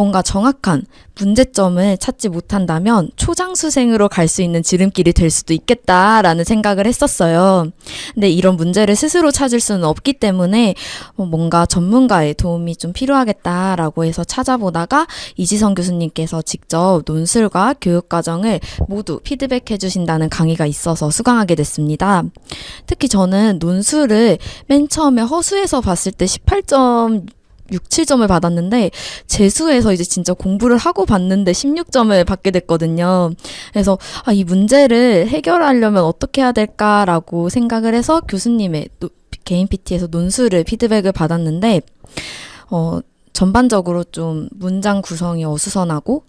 뭔가 정확한 문제점을 찾지 못한다면 초장수생으로 갈 수 있는 지름길이 될 수도 있겠다라는 생각을 했었어요. 근데 이런 문제를 스스로 찾을 수는 없기 때문에 어, 뭔가 전문가의 도움이 좀 필요하겠다라고 해서 찾아보다가 이지성 교수님께서 직접 논술과 교육과정을 모두 피드백해 주신다는 강의가 있어서 수강하게 됐습니다. 특히 저는 논술을 맨 처음에 허수에서 봤을 때 18점 6, 7점을 받았는데 재수에서 이제 진짜 공부를 하고 봤는데 16점을 받게 됐거든요. 그래서 아, 이 문제를 해결하려면 어떻게 해야 될까라고 생각을 해서 교수님의 노- 개인 PT에서 논술을 피드백을 받았는데 어, 전반적으로 좀 문장 구성이 어수선하고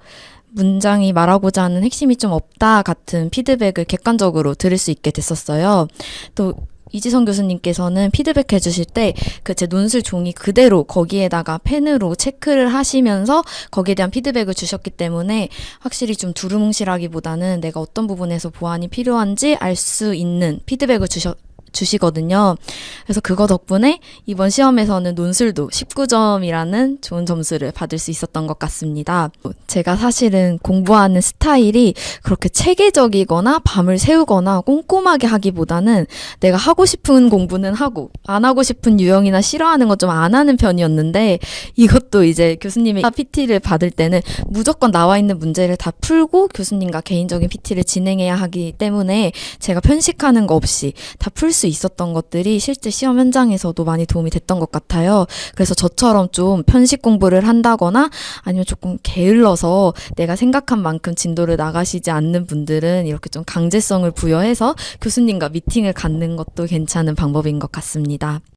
문장이 말하고자 하는 핵심이 좀 없다 같은 피드백을 객관적으로 들을 수 있게 됐었어요. 또 이지성 교수님께서는 피드백 해주실 때 그 제 논술 종이 그대로 거기에다가 펜으로 체크를 하시면서 거기에 대한 피드백을 주셨기 때문에 확실히 좀 두루뭉실하기보다는 내가 어떤 부분에서 보완이 필요한지 알 수 있는 피드백을 주셨 주시거든요. 그래서 그거 덕분에 이번 시험에서는 논술도 19점이라는 좋은 점수를 받을 수 있었던 것 같습니다. 제가 사실은 공부하는 스타일이 그렇게 체계적이거나 밤을 새우거나 꼼꼼하게 하기보다는 내가 하고 싶은 공부는 하고 안 하고 싶은 유형이나 싫어하는 건좀안 하는 편이었는데 이것도 이제 교수님의 PT를 받을 때는 무조건 나와 있는 문제를 다 풀고 교수님과 개인적인 PT를 진행해야 하기 때문에 제가 편식하는 거 없이 다 풀 수 있었던 것들이 실제 시험 현장에서도 많이 도움이 됐던 것 같아요. 그래서 저처럼 좀 편식 공부를 한다거나 아니면 조금 게을러서 내가 생각한 만큼 진도를 나가시지 않는 분들은 이렇게 좀 강제성을 부여해서 교수님과 미팅을 갖는 것도 괜찮은 방법인 것 같습니다.